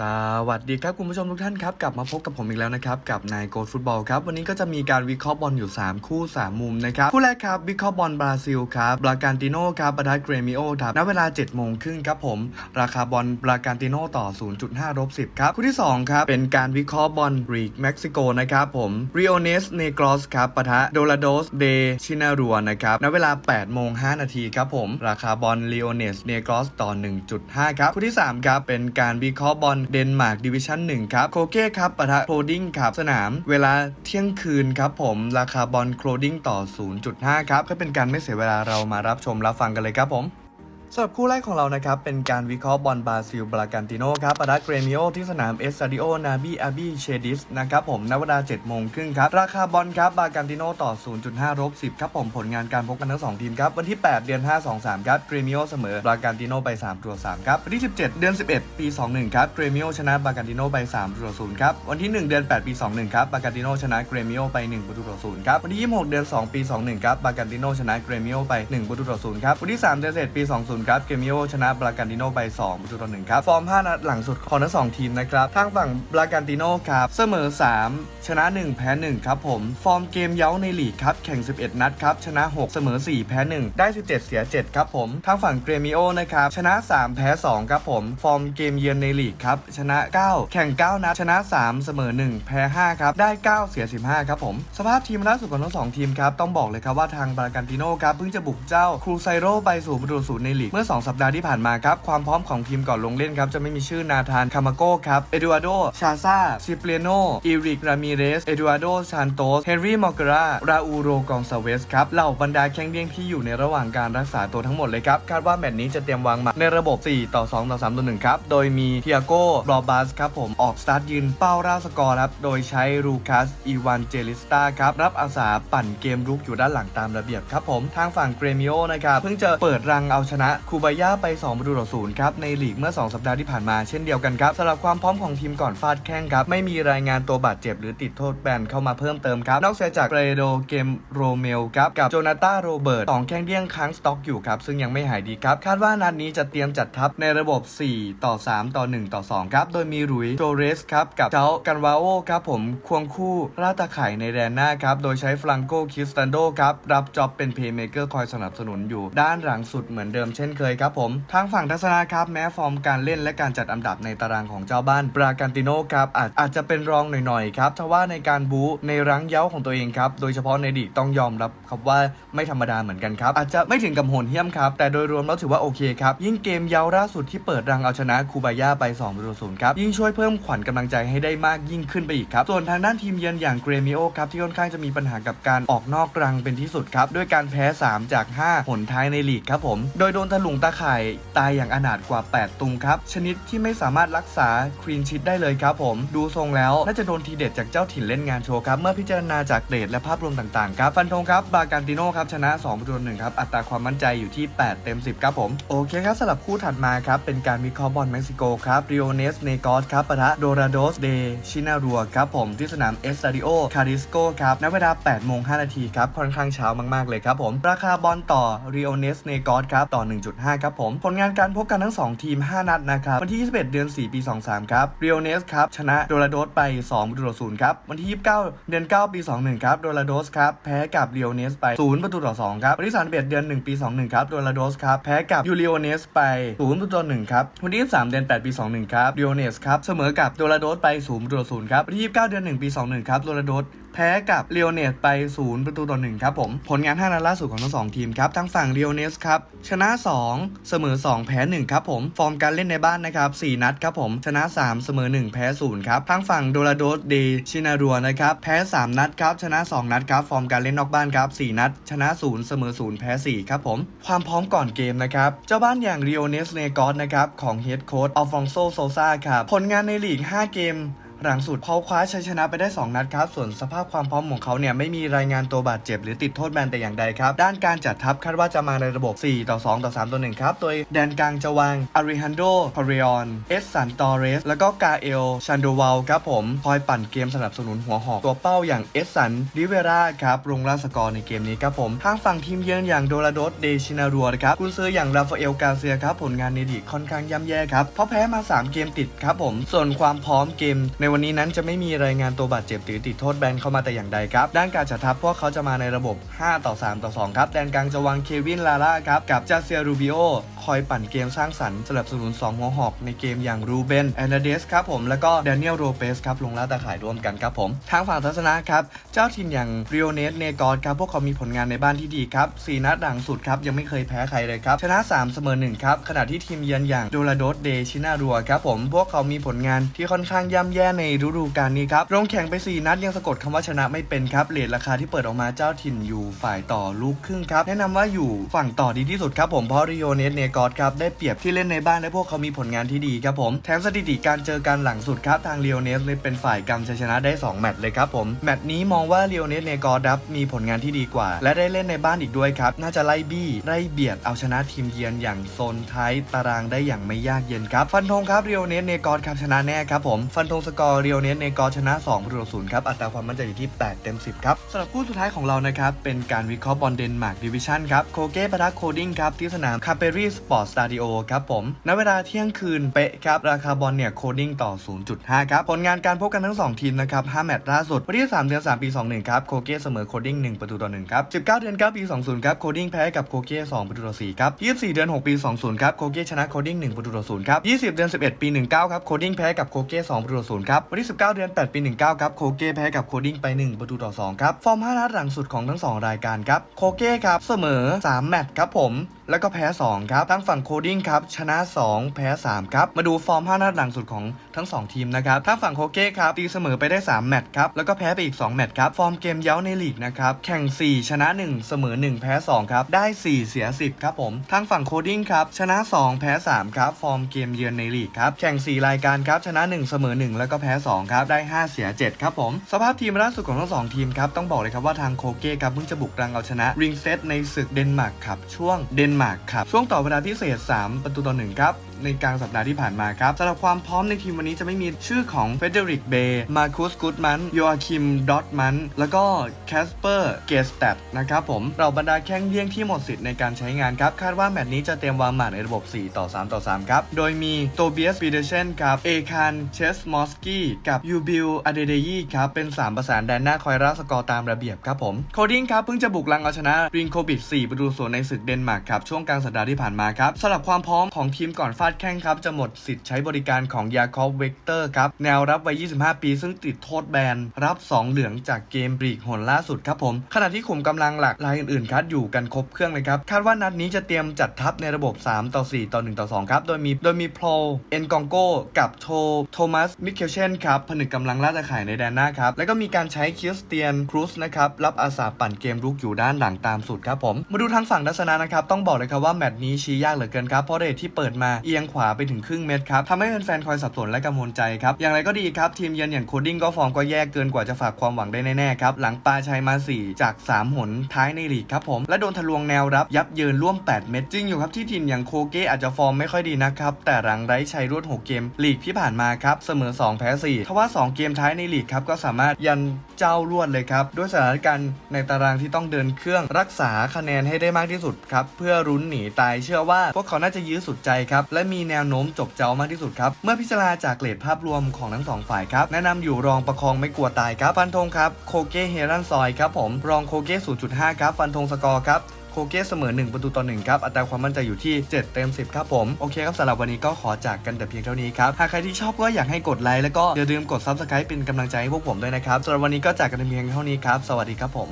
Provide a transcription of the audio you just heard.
สวัสดีครับคุณผู้ชมทุกท่านครับ กลับมาพบกับผมอีกแล้วนะครับ กับนายโกดฟุตบอลครับ วันนี้ก็จะมีการวิเคราะห์บอลอยู่ 3 คู่ 3 มุมนะครับ คู่แรกครับ วิเคราะห์บอลบราซิลครับบราการติโนครับปะทะเกรมิโอครับณเวลา7โมงครึ่งครับผม ราคาบอลบราการติโนต่อ 0.5ลบ10ครับ คู่ที่ 2 ครับ เป็นการวิเคราะห์บอลรีกเม็กซิโกนะครับผมริโอเนสเนกรอสครับปะทะโดลาโดสเดชินารัวนะครับณเวลา8โมง5นาทีครับผมราคาบอลริโอเนสเนกรอสต่อ 1.5 ครับคู่ที่3ครับเป็นการวิเคราะห์บอลเดนมาร์กดิวิชั่น1ครับโคเก้ครับปะทะโคลดิ้งครับสนาม เวลาเที่ยงคืนครับผมราคาบอลโคลดิ้งต่อ 0.5 ครับก็เป็นการไม่เสียเวลาเรามารับชมรับฟังกันเลยครับผม สำหรับคู่แรกของเรานะครับ เป็นการวิเคราะห์บอลบราซิลบรากันติโนครับปะทะเกรมิโอที่สนามเอสซาดิโอนาบีอาบีเชดิสนะครับผมณเวลา7โมงครึ่งครับ ราคาบอลครับบรากันติโนต่อ 0.5ลบ10 ครับผมผลงานการพบกันทั้ง2ทีมครับ วันที่ 8 เดือน 5 2 3 ครับเกรมิโอเสมอบรากันติโนไป3ตัว3ครับวันที่ 17 เดือน 11 ปี 21 ครับเกรมิโอชนะบรากันติโนไป3ตัว0ครับวันที่ 1 เดือน 8 ปี 21 ครับบรากันติโนชนะเกรมิโอไป1ประตูต่อ0ครับวันที่ 26 เดือน 2 ปี 21 ครับบรากันติโนชนะเกรมิโอไป1ประตูต่อ0ครับวันที่ 3 เดือน11ปี 20ครับเกรมิโอชนะบรากันติโนไป2ประตูต่อ1ครับ ฟอร์ม 5 นัดหลังสุดของทั้งสองทีมนะครับทางฝั่งบรากันติโนครับเสมอ 3 ชนะ 1 แพ้ 1 ครับผม ฟอร์มเกมเย้าในลีกครับแข่ง 11 นัดครับชนะ 6 เสมอ 4 แพ้ 1 ได้ 17 เสีย 7 ครับผมทางฝั่งเกรมิโอนะครับชนะ 3 แพ้ 2 ครับผม ฟอร์มเกมเยือนในลีกครับชนะ 9 แข่ง 9 นัดชนะ 3 เสมอ 1 แพ้ 5 ครับ ได้ 9 เสีย 15 ครับผม สภาพทีมล่าสุดของทั้งสองทีมครับต้องบอกเลยครับว่าทางบรากันติโนครับเพิ่งจะบุกเจ้าครูไซโรไปสู่ประตูศูนย์ในลีกเมื่อ 2 สัปดาห์ที่ผ่านมาครับความพร้อมของทีมก่อนลงเล่นครับจะไม่มีชื่อนาธานคามาโก้ครับเอดูอาโดชาซาซิเปเลโนอีริกรามิเรสเอดูอาโดซานโตสเฮนรี่มอร์กราราอูโรกองซาเวสครับเหล่าบรรดาแข้งเดี้ยงที่อยู่ในระหว่างการรักษาตัวทั้งหมดเลยครับคาดว่าแมตช์นี้จะเตรียมวางมาในระบบ 4 ต่อ 2 ต่อ 3 ต่อ 1 ครับ โดยมีเทียโก้บรอบัสครับผมออกสตาร์ทยืนเป้าราสกอร์ครับโดยใช้รูคัสอีวานเจลิสตาครับรับอาสาปั่นเกมรุกอยู่ด้านหลังตามระเบียบครับผมทางฝั่งเกรมิโอนะครับเพิ่งจะเปิดรังเอาชนะคูบาย่าไป2ประตูต่อศูนย์ครับในลีกเมื่อ 2 สัปดาห์ที่ผ่านมาเช่นเดียวกันครับสำหรับความพร้อมของทีมก่อนฟาดแข้งครับไม่มีรายงานตัวบาดเจ็บหรือติดโทษแบนเข้ามาเพิ่มเติมครับนอกเสียจากเปโดเกมโรเมลครับกับโจนาตาโรเบิร์ตสองแข้งเดี้ยงค้างสต็อกอยู่ครับซึ่งยังไม่หายดีครับคาดว่านัดนี้จะเตรียมจัดทัพในระบบ 4 ต่อ 3 ต่อ 1 ต่อ 2 ครับโดยมีรุยโตเรสครับกับเจ้ากันวาโอครับผมควงคู่ราตาไข่ในแดนหน้าครับโดยใช้ฟลังโกคิสตันโดครับรับจ็อบเป็นเพย์เมเกอร์คอยสนับสนุนอยู่ด้านหลังสุดเหมือนเดิมเช่นเคยครับผม ทางฝั่งทัศนะครับ แม้ฟอร์มการเล่นและการจัดอันดับในตารางของเจ้าบ้านบรากันติโนครับอาจอาจจะเป็นรองหน่อยๆครับทว่าในการบู๊ในรั้งเย้าของตัวเองครับ โดยเฉพาะในดีกต้องยอมรับครับว่าไม่ธรรมดาเหมือนกันครับ อาจจะไม่ถึงกับโหดเหี้ยมครับ แต่โดยรวมแล้วถือว่าโอเคครับ ยิ่งเกมเย้าล่าสุดที่เปิดรังเอาชนะคูบาย่าไป2ประตูศูนย์ครับ ยิ่งช่วยเพิ่มขวัญกำลังใจให้ได้มากยิ่งขึ้นไปอีกครับ ส่วนทางด้านทีมเยือนอย่างเกรมิโอครับที่ค่อนข้างจะมีปัญหากับการออกนอกรังเป็นที่สุดครับด้วยการแพ้ 3 จาก5หนท้ายในลีกครับผมโดยโดนถลุงตาข่ายตายอย่างอนาถกว่า 8 ตุงครับ ชนิดที่ไม่สามารถรักษาคลีนชิตได้เลยครับผม ดูทรงแล้วน่าจะโดนทีเด็ดจากเจ้าถิ่นเล่นงานโชว์ครับ เมื่อพิจารณาจากเกรดและภาพรวมต่างๆครับ ฟันธงครับ บาการติโน่ครับ ชนะ2ประตูหนึ่งครับ อัตราความมั่นใจอยู่ที่ 8 เต็ม 10 ครับผม โอเคครับสำหรับคู่ถัดมาครับ เป็นการวิเคราะห์บอลเม็กซิโกครับริโอเนสเนกอสครับปะทะโดราโดสเดชินารัวครับผมที่สนามเอสตาดิโอคาริสโกครับณเวลา8โมง5นาทีครับค่อนข้างเช้ามากๆเลยครับผมราคาบอลต่อริโอเนสเนกอสครับต่อ1.5 ครับผม ผลงานการพบกันทั้ง 2 ทีม 5 นัดนะครับ วันที่ 21 เดือน 4 ปี 23 ครับเริโอเนสครับ ชนะโดราโดสไป2ประตูต่อ0ครับ วันที่ 29 เดือน 9 ปี 21 ครับโดราโดสครับ แพ้กับเริโอเนสไป 0 ประตูต่อ2ครับ วันที่ 31 เดือน 1 ปี 21 ครับโดราโดสครับ แพ้กับยูเริโอเนสไป 0 ประตูต่อ1ครับ วันที่ 23 เดือน 8 ปี 21 ครับเริโอเนสครับ เสมอกับโดราโดสไป 0 ประตูต่อ0ครับ วันที่ 29 เดือน 1 ปี 21 ครับโดราโดส แพ้กับเ e ียวเนสไป 0 ประตูต่อ1ครับผม ผลงาน 5 นัดล่าสุดของทั้ง 2 ทีมครับ ทั้งฝั่งเ e ียวเนสครับ ชนะ 2 เสมอ 2 แพ้ 1 ครับผม ฟอร์มการเล่นในบ้านนะครับ 4 นัดครับผม ชนะ 3 เสมอ 1 แพ้ 0 ครับ ทั้งฝั่งโดราโดสเดชินารัวนะครับ แพ้ 3 นัดครับ ชนะ 2 นัดครับ ฟอร์มการเล่นนอกบ้านครับ 4 นัด ชนะ 0 เสมอ 0 แพ้ 4 ครับผม ความพร้อมก่อนเกมนะครับ เจ้าบ้านอย่างเ e ียวเนสเนกอสนะครับ ของเฮดโค้ชอัลฟองโซโซซาครับ ผลงานในลีก 5 เกม หลังสุดเขาคว้าชัยชนะไปได้ 2 นัดครับ ส่วนสภาพความพร้อมของเขาเนี่ยไม่มีรายงานตัวบาดเจ็บหรือติดโทษแบนแต่อย่างใดครับ ด้านการจัดทัพคาดว่าจะมาในระบบ 4 ต่อ 2 ต่อ 3 ต่อ 1 ครับ โดยแดนกลางจะวางอาริฮันโดคอริออนเอสสันตอเรส แล้วก็กาเอลชันโดวาลครับผม คอยปั่นเกมสนับสนุนหัวหอกตัวเป้าอย่างเอสสันดิเวราครับลงล่าสกอร์ในเกมนี้ครับผมทางฝั่งทีมเยือนอย่างโดราโดสเดชินารัวครับกุนซืออย่างราฟาเอลกาเซียครับผลงานในลีกค่อนข้างย่ำแย่ครับเพราะแพ้มา 3 เกมติดครับผมส่วนความพร้อมเกมในวันนี้นั้นจะไม่มีรายงานตัวบาดเจ็บหรือติดโทษแบนเข้ามาแต่อย่างใดครับ ด้านการจัดทัพพวกเขาจะมาในระบบ 5 ต่อ 3 ต่อ 2 ครับ แดนกลางจะวางเควินลาล่าครับ กับจาเซียรูบิโอ คอยปั่นเกมสร้างสรรค์สนับสนุน 2 หัวหอกในเกมอย่างรูเบนแอนเดสครับผมแล้วก็แดเนียลโรเปสครับลงล่าตาข่ายร่วมกันครับผม ทางฝั่งทัศนะครับเจ้าถิ่นอย่างริโอเนสเนกอสครับพวกเขามีผลงานในบ้านที่ดีครับสี่นัดหลังสุดครับยังไม่เคยแพ้ใครเลยครับชนะ 3 เสมอ1ครับขณะที่ทีมเยือนอย่างโดราโดสเดชินารัวครับผมพวกเขามีผลงานที่ค่อนข้างย่ำแย่ในฤดูกาลนี้ครับลงแข่งไป 4 นัดยังสะกดคำว่าชนะไม่เป็นครับเลทราคาที่เปิดออกมาเจ้าถิ่นอยู่ฝ่ายต่อลูกครึ่งครับแนะนำว่าอยู่ฝั่งต่อดีที่สุดครับผมเพราะริโอเนสเนกอสครับได้เปรียบที่เล่นในบ้านและพวกเขามีผลงานที่ดีครับผมแถมสถิติการเจอกันหลังสุดครับทางริโอเนสเลยเป็นฝ่ายกำชัยชนะได้ 2 แมตช์เลยครับผมแมตช์นี้มองว่าริโอเนสเนกอสครับมีผลงานที่ดีกว่า และได้เล่นในบ้านอีกด้วยครับ น่าจะไล่บี้ไล่เบียดเอาชนะทีมเยือนอย่างโซนท้ายตารางได้อย่างไม่ยากเย็นครับ ฟันธงครับริโอเนสเนกอสครับชนะแน่ครับผม ฟันธงสกอร์อริโอเนสเนกอชนะ2ประตูศูนย์ครับ อัตราความมั่นใจอยู่ที่ 8 เต็ม 10 ครับสำหรับคู่สุดท้ายของเรานะครับ เป็นการวิเคราะห์บอลเดนมาร์กดิวิชั่นครับ โคเก้ปะทะโคดิ้งครับ ที่สนามคาเปรีสปอร์ตสตาดิโอครับผม ณ เวลาเที่ยงคืนเป๊ะครับ ราคาบอลเนี่ยโคดิ้งต่อ 0.5 ครับ ผลงานการพบกันทั้ง 2 ทีมนะครับ 5 แมตช์ล่าสุด วันที่ 3 เดือน 3 ปี 21 ครับ โคเก้เสมอโคดิ้ง 1 ประตูต่อ 1 ครับ 19 เดือน 9 ปี 20 ครับ โคดิ้งแพ้กับโคเก้2ประตูต่อ 4 ครับ 24 เดือน 6 ปี 20 ครับ โคเก้ชนะโคดิ้ง 1 ประตูต่อ 0 ครับ 20 เดือน 11 ปี 19 ครับ โคดิ้งแพ้กับโคเก้2ประตูต่อ 0 ครับวันที่ 19 เดือน 8 ปี 19 ครับ โคเก้แพ้กับโคดิ้งไป 1 ประตูต่อ 2 ครับ ฟอร์ม 5 นัดหลังสุดของทั้ง 2 รายการครับ โคเก้ครับ เสมอ 3 แมตช์ครับผมแล้วก็แพ้2ครับทั้งฝั่งโคดิ้งครับชนะ 2 แพ้ 3 ครับ มาดูฟอร์ม 5 นัดหลังสุดของทั้ง 2 ทีมนะครับทั้งฝั่งโคเก้ครับตีเสมอไปได้ 3 แมตช์ครับ แล้วก็แพ้ไปอีก 2 แมตช์ครับ ฟอร์มเกมเย้าในลีกนะครับ แข่ง 4 ชนะ 1 เสมอ 1 แพ้ 2 ครับ ได้ 4 เสีย 10 ครับผมทั้งฝั่งโคดิ้งครับชนะ 2 แพ้ 3 ครับ ฟอร์มเกมเยือนในลีกครับแข่ง 4 รายการครับชนะ 1 เสมอ 1 แล้วก็แพ้ 2 ครับ ได้ 5 เสีย 7 ครับผมสภาพทีมล่าสุดของทั้งสองทีมครับต้องบอกเลยครับว่าทางโคเก้ครับเพิ่งจะบุกรังเอาชนะริงเซตในศึกเดนมาร์กครับช่วงเดนนมาร์กครับช่วงต่อเวลาพิเศษ 3 ประตูต่อ1ครับ ในกลางสัปดาห์ที่ผ่านมาครับสำหรับความพร้อมในทีมวันนี้จะไม่มีชื่อของเฟเดริกเบย์มาคูสกูดมันโยอาคิมดอตมันแล้วก็แคสเปอร์เกสแตดนะครับผมเราบรรดาแข้งเลี่ยงที่หมดสิทธิ์ในการใช้งานครับ คาดว่าแมตช์นี้จะเตรียมวางหมากในระบบ 4 ต่อ 3 ต่อ 3 ครับ โดยมีโตเบียสปีเดเชนครับเอคานเชสมอสกี้กับยูบิลอเดเดยีครับ เป็น 3 ประสานแดนหน้าคอยรักสกอร์ตามระเบียบครับผมโคดิ้งครับ เพิ่งจะบุกลังเอาชนะริงโคบิด4ประตูสวนในศึกเดนมาร์กครับ ช่วงกลางสัปดาห์ที่ผ่านมาครับสำหรับความพร้อมของทีมก่อนฟาดแข้งครับจะหมดสิทธิ์ใช้บริการของยาคอฟเวกเตอร์ครับแนวรับวัย 25 ปี ซึ่งติดโทษแบน รับ 2 เหลืองจากเกมบรีกหนล่าสุดครับผม ขณะที่ขุมกำลังหลักรายอื่นๆครับอยู่กันครบเครื่องเลยครับ คาดว่านัดนี้จะเตรียมจัดทัพในระบบ 3 ต่อ 4 ต่อ 1 ต่อ 2 ครับ โดยมีโดยมีโพลเอ็นกองโก้กับโทโทมัสมิเคลเชนครับผนึกกำลังล่าตะข่ายในแดนหน้าครับ แล้วก็มีการใช้คริสเตียนครูสนะครับรับอาสาปั่นเกมรุกอยู่ด้านหลังตามสุดครับผมมาดูทางฝั่งดัชนะนะครับต้องบอกเลยครับว่าแมตช์นี้ชี้ยากเหลือเกินครับเพราะเรทที่เปิดมาเอยงขวาไปถึงครึ่งเม็ดครับทำให้แฟนๆคอยสับสนและกังวลใจครับอย่างไรก็ดีครับทีมเยือนอย่างโคดิ้งก็ฟอร์มก็แย่เกินกว่าจะฝากความหวังได้แน่ๆครับหลังปาชัยมา 4 จาก 3 หนท้ายในลีกครับผมและโดนทะลวงแนวรับยับเยินร่วม 8 เม็ดจริงอยู่ครับที่ทีมอย่างโคเก้อาจจะฟอร์มไม่ค่อยดีนะครับแต่หลังไร้ชัยรวด 6 เกมลีกที่ผ่านมาครับเสมอ 2 แพ้4ทว่า 2 เกมท้ายในลีกครับก็สามารถยันเจ้ารวดเลยครับด้วยสถานการณ์ในตารางที่ต้องเดินเครื่องรักษาคะแนนให้ได้มากที่สุดครับเพื่อรุ้นหนีตายเชื่อว่าพวกเขาน่าจะยื้อสุดใจครับและมีแนวโน้มจบเจ้ามากที่สุดครับ เมื่อพิจารณาจากเกรดภาพรวมของทั้งสองฝ่ายครับ แนะนำอยู่รองประคองไม่กลัวตายครับ ฟันธงครับ โคเก้เฮรันซอยครับผม รองโคเก้0.5 ครับ ฟันธงสกอร์ครับโคเก้เสมอ 1 ประตูต่อ 1 ครับ อัตราความมั่นใจอยู่ที่ 7 เต็ม 10 ครับผม โอเคครับสำหรับวันนี้ก็ขอจากกันแต่เพียงเท่านี้ครับ หากใครที่ชอบก็อยากให้กดไลค์แล้วก็อย่าลืมกด Subscribe เป็นกำลังใจให้พวกผมด้วยนะครับสำหรับวันนี้ก็จากกันแต่เพียงเท่านี้ครับ สวัสดีครับผม